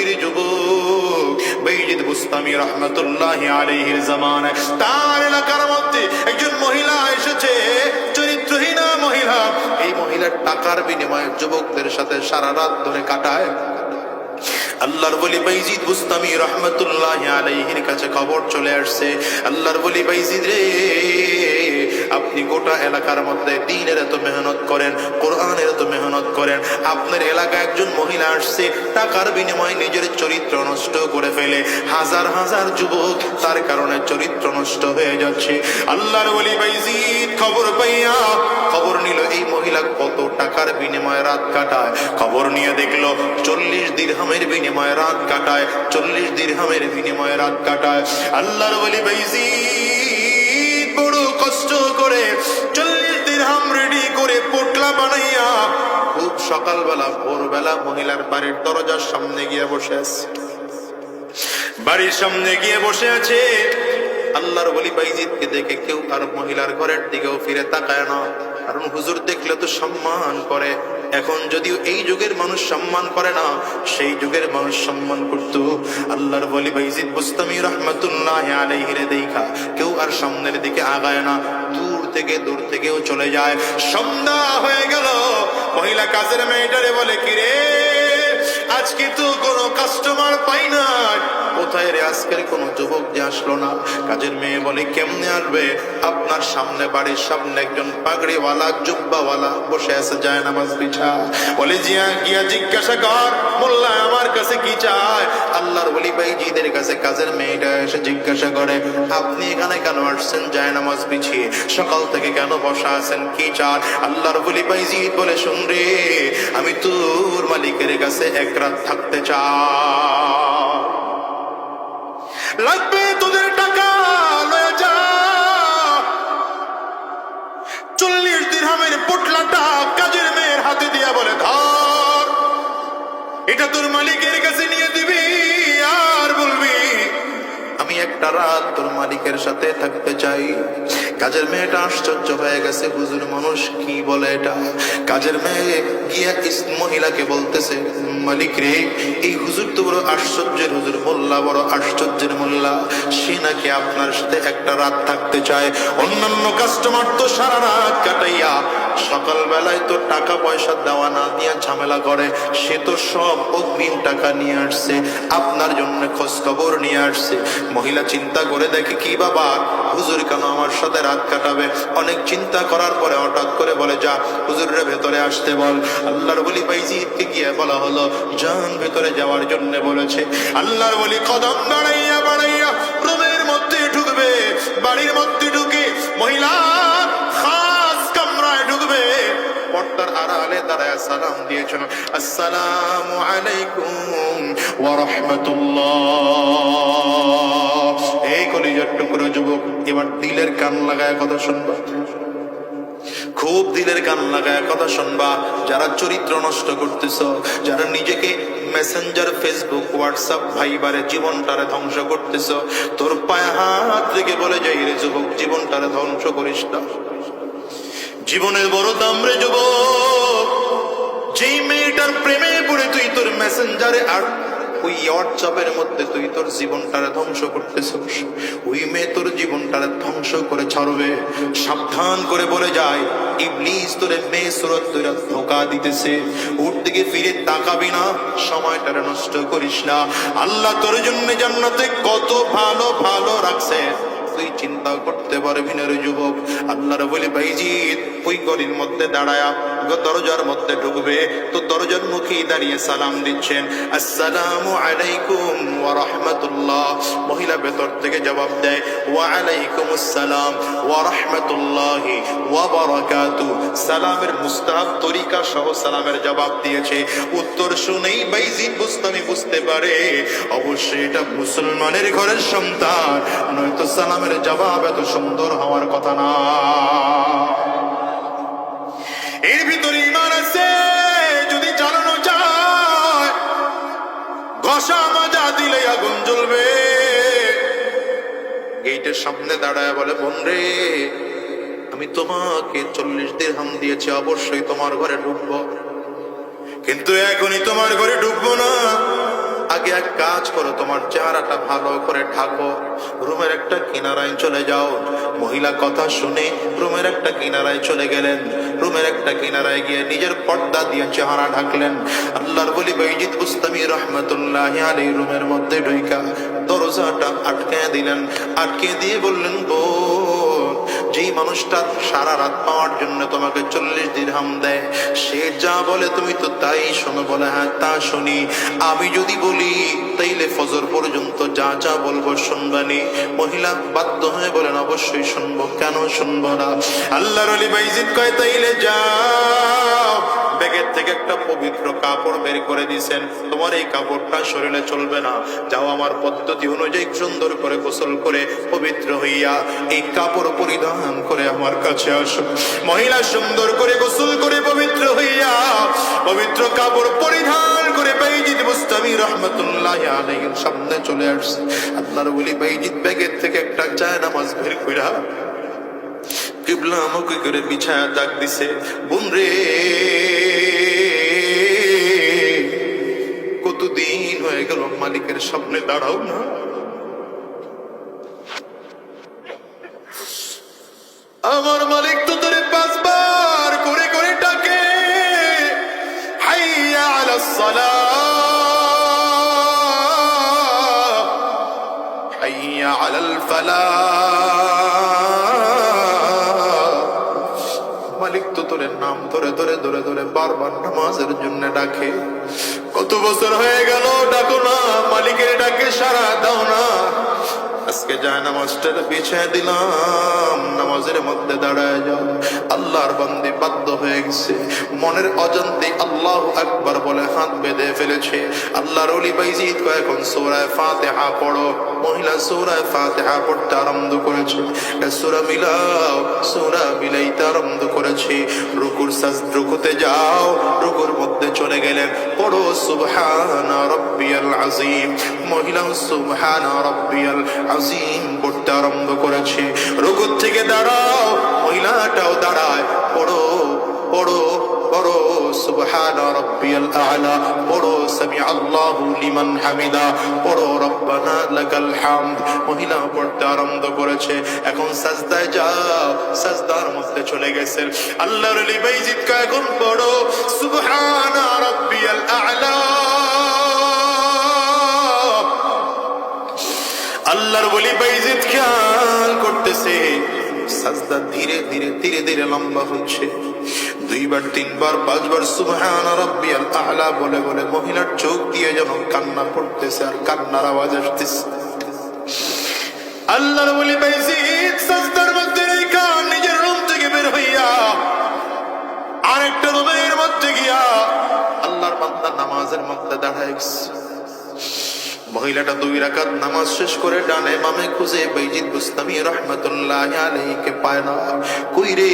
পল্লীর যুবক বেইজিদ বুস্তামি রহমতুল্লাহ আলাইহির জামানায়, তার এলাকার মধ্যে একজন মহিলা এসেছে, চরিত্রহীনা মহিলা। এই মহিলার টাকার বিনিময়ে যুবকদের সাথে সারা রাত ধরে কাটায়। আল্লাহর বলি বাইজিদ বুস্তামি রহমতুল্লাহ আলাইহির কাছে খবর চলে আসছে। আল্লাহর বলি বাইজিদ রে আপনি গোটা এলাকার মধ্যে দিনের এত মেহনত করেন, কোরআনের এত মেহনত করেন, আপনার এলাকায় একজন মহিলা আসছে, টাকার বিনিময়ে নিজের চরিত্র নষ্ট করে ফেলে, হাজার হাজার যুবক তার কারণে চরিত্র নষ্ট হয়ে যাচ্ছে। আল্লাহর বলি বাইজিদ খবর পাইয়া, খবর নিল এই মহিলা কত টাকার বিনিময়ে রাত কাটায়। খবর নিয়ে দেখল চল্লিশ দিরহামের বিনিময়ে রাত কাটায়, চল্লিশ দিরহামের বিনিময়ে রাত কাটায়। আল্লাহর বলি বাইজি বড় কষ্ট করে চল্লিশ দিন হাম রেডি করে পোটলা বানাইয়া খুব সকালবেলা, ভোরবেলা মহিলার বাড়ির দরজার সামনে গিয়ে বসে আছে। বাড়ির সামনে গিয়ে বসে আছে। আল্লাহর বলি বাইজিদকে দেখে কেউ আর মহিলার ঘরের দিকেও ফিরে তাকায় না। কারণ হুজুর দেখলে তো সম্মান করে। এখন যদিও এই যুগের মানুষ সম্মান করে না, সেই যুগের মানুষ সম্মান করত। আল্লাহর বলি, বাইজিদ বুস্তামি রহমতুল্লাহ আলাইহিরে দেখা। কেউ আর সামনের দিকে আগায় না, দূর থেকে, দূর থেকেও চলে যায়। সন্ধ্যা হয়ে গেল, মহিলা কাজের মেয়েটারে বলে, কিরে? আজকে তো কোনো কাস্টমার পাই না কোথায় রে আজকের কোনো যুবক যে আসলো না? কাজের মেয়ে বলে, কেমনে আসবে? আপনার সামনে বাড়ির সামনে একজন পাগড়িওয়ালা, জুব্বাওয়ালা বসে আছে, যায় বিছা। বলে, জিয়া, গিয়া জিজ্ঞাসা কর, মোল্লা আমার কাছে কি চায়? আল্লাহর বলি কাছে কাজের মেয়েটা এসে জিজ্ঞাসা করে, আপনি এখানে কেন আসছেন? যায় নামাজ বিছিয়ে সকাল থেকে কেন বসা আছেন? কি চান? আল্লাহর বলি ভাই জিদ বলে, শুন রে, আমি তোর মালিকের কাছে এক রাত থাকতে চাও। লাগবে তোদের টাকা, লয়ে যা। চল্লিশ দিরহামের পোটলাটা কাজের মেয়ের হাতে দিয়া বলে ধর। এটা তোর মালিকের কাছে নিয়ে দিবি রাত তোর মালিকের সাথে থাকতে চাই। কাজের মেয়েটা আশ্চর্য হয়ে গেছে, হুজুর মানুষ কি বলে এটা? কাজের মেয়ে গিয়া মহিলাকে বলতেছে, মালিক রে, এই হুজুর তো বড় আশ্চর্যের হুজুর, মোল্লা বড় আশ্চর্যের মোল্লা। সে নাকি আপনার সাথে একটা রাত থাকতে চায়। অন্যান্য কাস্টমার তো সারা রাত কাটাইয়া সকালবেলায় তো টাকা পয়সা দেওয়া না দিয়ে ঝামেলা করে, সে তো সব অগ্রিম টাকা নিয়ে আসছে, আপনার জন্য খোঁজ খবর নিয়ে আসছে। মহিলা চিন্তা করে দেখে, কি বাবা, হুজুর কেন আমার সাথে রাত কাটাবে? অনেক চিন্তা করার পরে হঠাৎ করে বলে, যা, হুজুরের ভেতরে আসতে বল। আল্লাহর বলি বাইজিদকে গিয়ে বলা হলো যান ভেতরে যাওয়ার জন্য বলেছে। আল্লাহর বলি, কদম বাড়াইয়া বাড়াইয়া, রুমের মধ্যে ঢুকবে, বাড়ির মধ্যে দাঁড়ায় সালাম দিয়েছেন আলাইকুম এই কলিজার টুকরো যুবক, এবার দিলের কান লাগায় কথা শুনবা। খুব দিলের কান লাগায় কথা শুনবা। যারা চরিত্র নষ্ট করতেছ, যারা নিজেকে মেসেঞ্জার ফেসবুক হোয়াটসঅ্যাপ ভাইবারে জীবনটারে ধ্বংস করতেছ, তোর পায়ে হাত রেখে বলে যাই রে যুবক, জীবনটারে ধ্বংস করিস না। জীবনের বড় দাম রে যুবক। যেই মেয়েটার প্রেমে পড়ে তুই তোর মেসেঞ্জারে, আর ওই হোয়াটসঅ্যাপের মধ্যে তুই তোর জীবনটারে ধ্বংস করতেছিস। ওই মেয়ে তোর জীবনটারে ধ্বংস করে ছাড়বে। সাবধান করে বলে যায়, ইবলিস তোরে মেয়ে সুরত তোরা ধোকা দিতেছে। ওর দিকে ফিরে তাকাবি না, সময়টারে নষ্ট করিস না। আল্লাহ তোর জন্য জান্নাতে কত ভালো ভালো রাখছে। তুই চিন্তা করতে পারবি না রে যুবক। আল্লাহর বলে বাইজিৎ ওই গলির মধ্যে দাঁড়ায়া দরজার মধ্যে ঢুকবে। তো দরজার মুখে দাঁড়িয়ে সালাম দিচ্ছেন। আসসালামু আলাইকুম ওয়া রাহমাতুল্লাহ মহিলা ভেতর থেকে জবাব দেয় ওয়া আলাইকুম আসসালাম ওয়া রাহমাতুল্লাহি ওয়া বারাকাতু সালামের মুস্তাহাব তরিকা সহ সালামের জবাব দিয়েছে। উত্তর শুনেই বাইজিৎ বুস্তামি বুঝতে পারে, অবশ্যই এটা মুসলমানের ঘরের সন্তান, নয়তো সালামের জবাব এত সুন্দর হওয়ার কথা না। এর ভিতরে ইমান আছে, যদি জানানো যায়, ঘষা মাজা দিলে আগুন জ্বলবে। গেটের সামনে দাঁড়ায় বলে, বোন রে, আমি তোমাকে চল্লিশ দিন হাম দিয়েছি, অবশ্যই তোমার ঘরে ঢুকবো। কিন্তু এখনই তোমার ঘরে ঢুকবো না। আগে এক কাজ করো, তোমার চেহারাটা ভালো করে ঢাকো। রুমের একটা কিনারায় চলে যাও। মহিলা কথা শুনে রুমের একটা কিনারায় চলে গেলেন। রুমের একটা কিনারায় গিয়ে নিজের পর্দা দিয়ে চেহারা ঢাকলেন। আল্লাহর বলি বৈজিৎ বুস্তামি রহমতুল্লাহ আলী রুমের মধ্যে ঢুইকা দরজাটা আটকে দিলেন। আটকে দিয়ে বললেন বোন যেই মানুষটা সারা রাত পাওয়ার জন্য তোমাকে চল্লিশ দিরহাম দেয়, সে যা বলে তুমি তো তাই শোনো বলে হ্যাঁ তা শুনি। আমি যদি বলি, তাইলে ফজর পর্যন্ত যা যা বলব শুনবানি মহিলা বাধ্য হয়ে বলেন, অবশ্যই শুনব। কেন শুনব না? আল্লাহর অলি বাইজিদ কয়, তাইলে যাও। ব্যাগের থেকে একটা পবিত্র কাপড় বের করে দিয়েছেন। তোমার এই কাপড়টা শরীরে চলবে না। যাও আমার পদ্ধতি অনুযায়ী সুন্দর করে গোসল করে পবিত্র হইয়া এই কাপড় পরিধান করে আমার কাছে আসো। মহিলা সুন্দর করে গোসল করে পবিত্র হইয়া পবিত্র কাপড় পরিধান করে বাইজিদ মুস্তামি রহমতুল্লাহ আলাইহির সামনে চলে আসছে। আপনার বলি বাইজিদ ব্যাগের থেকে একটা চায় নামাজ বের কইরা কিবলা আমাকে করে বিছায়া ডাক দিছে, বোন কতদিন হয়ে গেল মালিকের সামনে দাঁড়াও না? আমার মালিক তো তোরে পাঁচবার করে করে ডাকে, হাইয়া আলাস সালাহ হাইয়া আলাল ফালাহ ধরে ধরে ধরে ধরে বারবার নামাজের জন্য ডাকে। কত বছর হয়ে গেল, ডাকো না, মালিকের ডাকে সারা দাও না। আজকে যায় নামাজটা বিছিয়ে দিলাম, নামাজের মধ্যে দাঁড়ায় যাও। আল্লাহর বান্দি বাধ্য হয়ে গেছে। মনের অজান্তে আল্লাহ একবার বলে হাত বেঁধে ফেলেছে। আল্লাহর অলি বাইজিদ এখন সৌরায় ফাতেহা পড়ো। মহিলা সৌরায় ফাতেহা পড়তে আরম্ভ করেছে। সুরা মিলাও, সুরা মিলাইতে আরম্ভ করেছে। রুকুর সাজ রুকুতে যাও, রুকুর মধ্যে চলে গেলেন পড়ো, সুবহান রব্বিয়াল আজিম মহিলা সুবহান রব্বিয়াল আজিম পড়তে আরম্ভ করেছে। রুকুর থেকে দাঁড়াও, মহিলাটাও দাঁড়ায়। পড়ো পড়ো পড়ো, সুবহান রব্বিয়াল আলা। পড়ো সামি আল্লাহু লিমান হামিদা। পড়ো, রব্বানা লাকাল হামদ। মহিলা পড়তে আরম্ভ করেছে। এখন সাজদায় যাও, সাজদার মধ্যে চলে গেছেন আল্লাহর আলী বাইজিদ কা এখন পড়ো, সুবহান রব্বিয়াল আলা। আল্লাহর বলি, বাইজিদ, খেয়াল করতেছে। সাজদা ধীরে ধীরে ধীরে ধীরে লম্বা হচ্ছে। দুইবার, তিনবার, পাঁচবার, সুবহান রাব্বিয়াল আলা বলে বলে মহিলার চোখ দিয়ে যেন কান্না পড়তেছে আর কান্নার আওয়াজ আসতেছে। আল্লাহর বলি, বাইজিদ, সাজদার মধ্যে রেখা, নিজের রুম থেকে বের হইয়া আরেকটা রুমের মধ্যে গিয়া আল্লাহর বান্দা নামাজের মধ্যে দাঁড়ায় মহিলাটা দুই রাকাত নামাজ শেষ করে ডানে বামে খুঁজে বাইজিদ বুস্তামি রহমতুল্লাহ আলাইকে পায় না কই রে?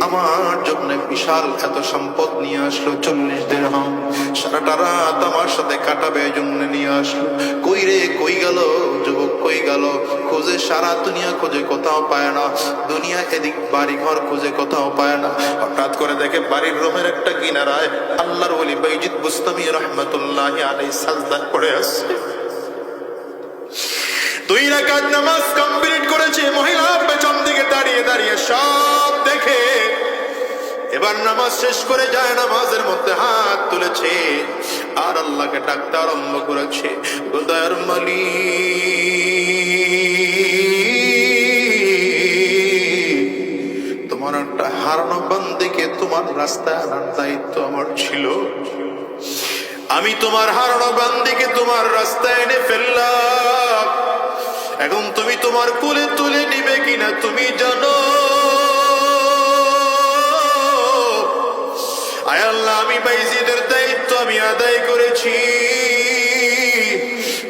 আমার জন্য বিশাল এত সম্পদ নিয়ে আসলো, চল্লিশ দেড়হাম সারাটা রাত আমার সাথে কাটাবে জন্য নিয়ে আসলো। কই রে? কই গেল? যুবক কই গেল? খোঁজে সারা দুনিয়া খোঁজে কোথাও পায় না। দুনিয়া এদিক বাড়ি ঘর খুঁজে কোথাও পায় না। করে দেখে বাড়ির রুমের একটা কিনারায় আল্লাহর বলি বাইজিদ বুস্তামি রহমতুল্লাহ আলাই সাজদা করে আসছে। দুই রাকাত নামাজ কমপ্লিট করেছে, মহিলা পেছন দিকে দাঁড়িয়ে দাঁড়িয়ে সব দেখে। এবার নামাজ শেষ করে যায়, নামাজের মধ্যে হাত তুলেছে আর আল্লাহকে ডাকতে আরম্ভ করেছে। গোদার মালি হারানো বান্দিকে তোমার রাস্তায় আনার দায়িত্ব আমার ছিল। আমি তোমার হারানো বান্দিকে তোমার রাস্তায় এনে ফেললাম। এখন তুমি তোমার কুলে তুলে নিবে কিনা তুমি জানো। আয় আল্লাহ, আমি বাইজিদের দায়িত্ব আমি আদায় করেছি।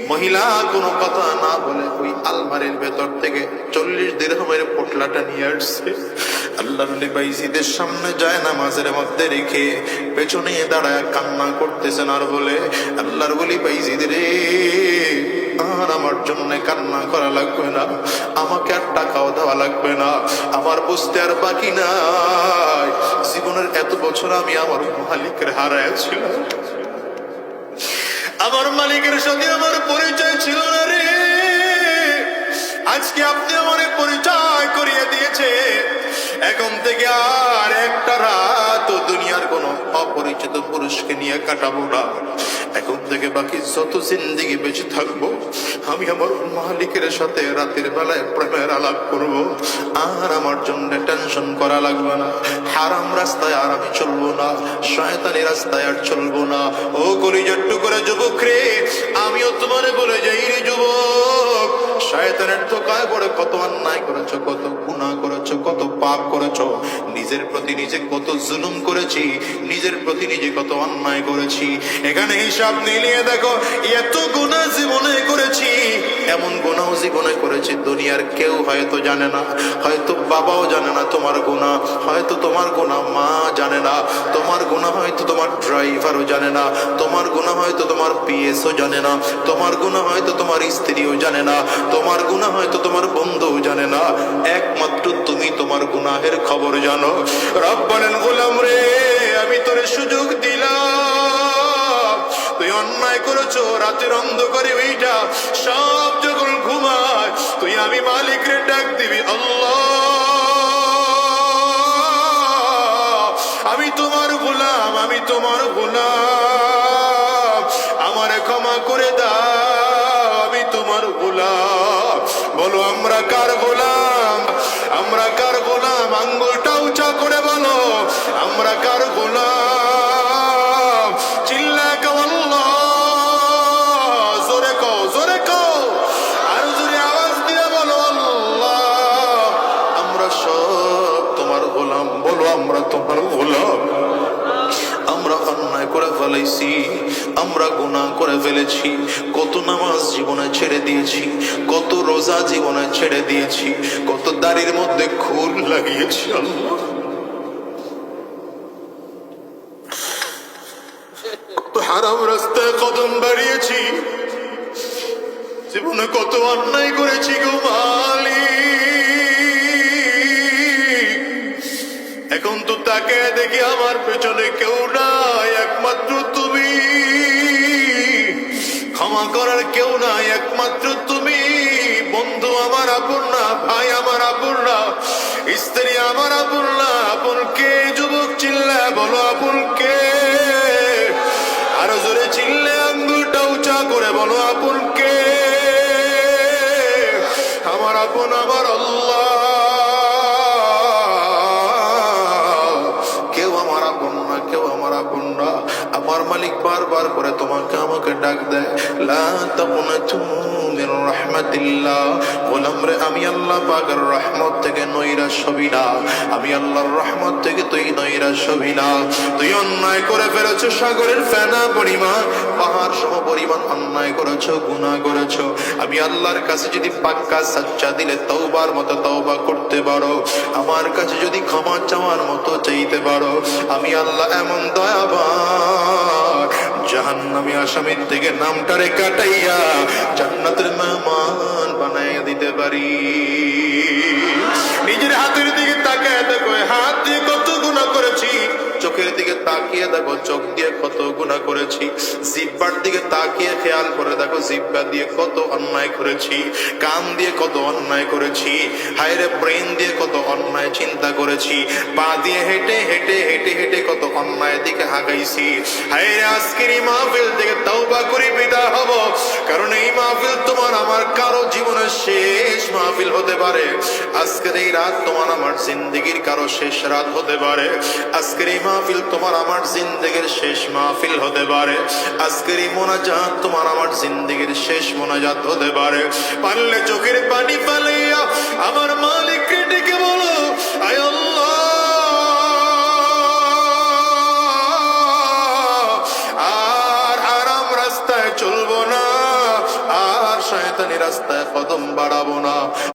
মহিলা, কোনো কথা না বলে ওই আলমারির ভেতর থেকে চল্লিশ দিরহমের পোটলাটা নিয়ে আসছে। আল্লাহ নবী বাইজিদের সামনে যায় নামাজের মধ্যে রেখে পেছনে দাঁড়ায় কান্না করতেছেন আর বলে, আল্লাহর বলি বাইজিদ রে, আর আমার জন্য কান্না করা লাগবে না, আমাকে আর টাকাও দেওয়া লাগবে না, আমার বুঝতে আর বাকি নাই। জীবনের এত বছর আমি আমার মালিকের হারাইছিলাম আমার মালিকের সঙ্গে আমার পরিচয় ছিল না রে। আজকে আপনি আমার পরিচয় থেকে আর একটা রাত দুনিয়ার কোন অপরিচিত পুরুষকে নিয়ে কাটাবো না। এখন থেকে বাকি যত জিন্দিগি বেঁচে থাকব, আমি আমার মালিকের সাথে রাতের বেলায় প্রেমের আলাপ করব। আর আমার জন্য টেনশন করা লাগবে না। হারাম রাস্তায় আর আমি চলবো না, শয়তানি রাস্তায় আর চলবো না। ও কলিজট্টু করে যুবক রে, আমিও তোমারে বলে যাই রে যুবক। শয়তানের ধোকায় পড়ে কত অন্যায় করেছ, কত পাপ করেছ নিজের প্রতি নিজে কত জুলুম করেছি, নিজের প্রতি নিজে কত অন্যায় করেছি। এখানে হিসাব মিলিয়ে দেখো, এত গুনাহ জীবনে করেছি, এমন গুনাহ জীবনে করেছি, দুনিয়ার কেউ হয়তো জানে না, হয়তো বাবাও জানে না তোমার গুনাহ হয়তো তোমার গুনাহ মা জানে না, তোমার গুনাহ হয়তো তোমার ড্রাইভারও জানে না, তোমার গুনাহ হয়তো তোমার পিএসও জানে না, তোমার গুনাহ হয়তো তোমার স্ত্রীও জানে না, তোমার গুনাহ হয়তো তোমার বন্ধুও জানে না। একমাত্র তুমি তোমার গুনাহের খবর জানো। রব বলেন গোলাম রে, আমি তোরে সুযোগ দিলাম। তুই অন্যায় করেছ, রাতের অন্ধকারে ওইটা সব যখন ঘুমায়, তুই আমি মালিক রে ডাক দিবি, আল্লাহ, আমি তোমার গোলাম, আমি তোমার গোলাম। আমার ক্ষমা করে দাও, আমি তোমার গোলাম। বলো, আমরা কার গোলাম? আমরা তোমার গোলাম আমরা অন্যায় করে ফেলেছি, আমরা গুনাহ করে ফেলেছি, কত নামাজ জীবনে ছেড়ে দিয়েছি, কত রোজা জীবনে ছেড়ে দিয়েছি, কত দাড়ির মধ্যে খুন লাগিয়েছি হারাম রাস্তায় কদম বাড়িয়েছি, জীবনে কত অন্যায় করেছি গো মালিক। এখন তো তাকে দেখি আমার পেছনে কেউ নাই, একমাত্র তুমি। ক্ষমা করার কেউ নাই, একমাত্র তুমি। বন্ধু আমার আপন না, ভাই আমার আপন না, স্ত্রী আমার আপন না। আপন কে? যুবক চিল্লা, বলো আপন কে? আরও জোরে চিল্লে আঙ্গুলটা উঁচা করে বলো আপন কে? আমার আপন, আমার আমি আল্লাহ পাকের রহমত থেকে নৈরাশ হবি আমি আল্লাহর রহমত থেকে তুই নৈরাশ হবি তুই অন্যায় করে ফেলেছ সাগরের ফেনা পরিমাণ। পাহাড় সম পরিমাণ অন্যায় করেছ, গুনাহ করেছ। আমি আল্লাহর কাছে যদি পাক্কা সাচ্চা দিলে তওবার মতো তওবা করতে পারো। আমার কাছে যদি ক্ষমা চাওয়ার মতো চাইতে পারো। আমি আল্লাহ এমন দয়াবান। জাহান্নামী আসামির থেকে নামটারে কাটাইয়া জান্নাতের মেহমান বানাইয়া দিতে পারি। নিজের হাতের দিকে তাকায় দেখো হাত দিয়ে কত গুণা করেছি। দিকে তাকিয়ে দেখো, চোখ দিয়ে কত গুণা করেছি। জিব্বার দিকে তাকিয়ে খেয়াল করে দেখো, জিব্বা দিয়ে কত অন্যায় করেছি, কান দিয়ে কত অন্যায় করেছি, হায়রে ব্রেন দিয়ে কত অন্যায় চিন্তা করেছি, পা দিয়ে হেঁটে হেঁটে হেঁটে হেঁটে কত অন্যায় দিকে হাগাইছি হায়রে আজকের এই মাহফিল থেকে তওবা করে, বিদায় হব। কারণ এই মাহফিল তোমার আমার কারও জীবনের শেষ মাহফিল হতে পারে। আজকের এই রাত তোমার আমার জিন্দগির কারও শেষ রাত হতে পারে। আজকের এই মাহফিল তোমার আমার জিন্দগির শেষ মাহফিল হতে পারে। আজকের মোনাজাত তোমার আমার জিন্দগির শেষ মোনাজাত হতে পারে। পারলে চোখের পানি পালাইয়া আমার মালিক ডেকে বলো চলবো না, আর শয়তানি রাস্তায় কদম বাড়াবো না।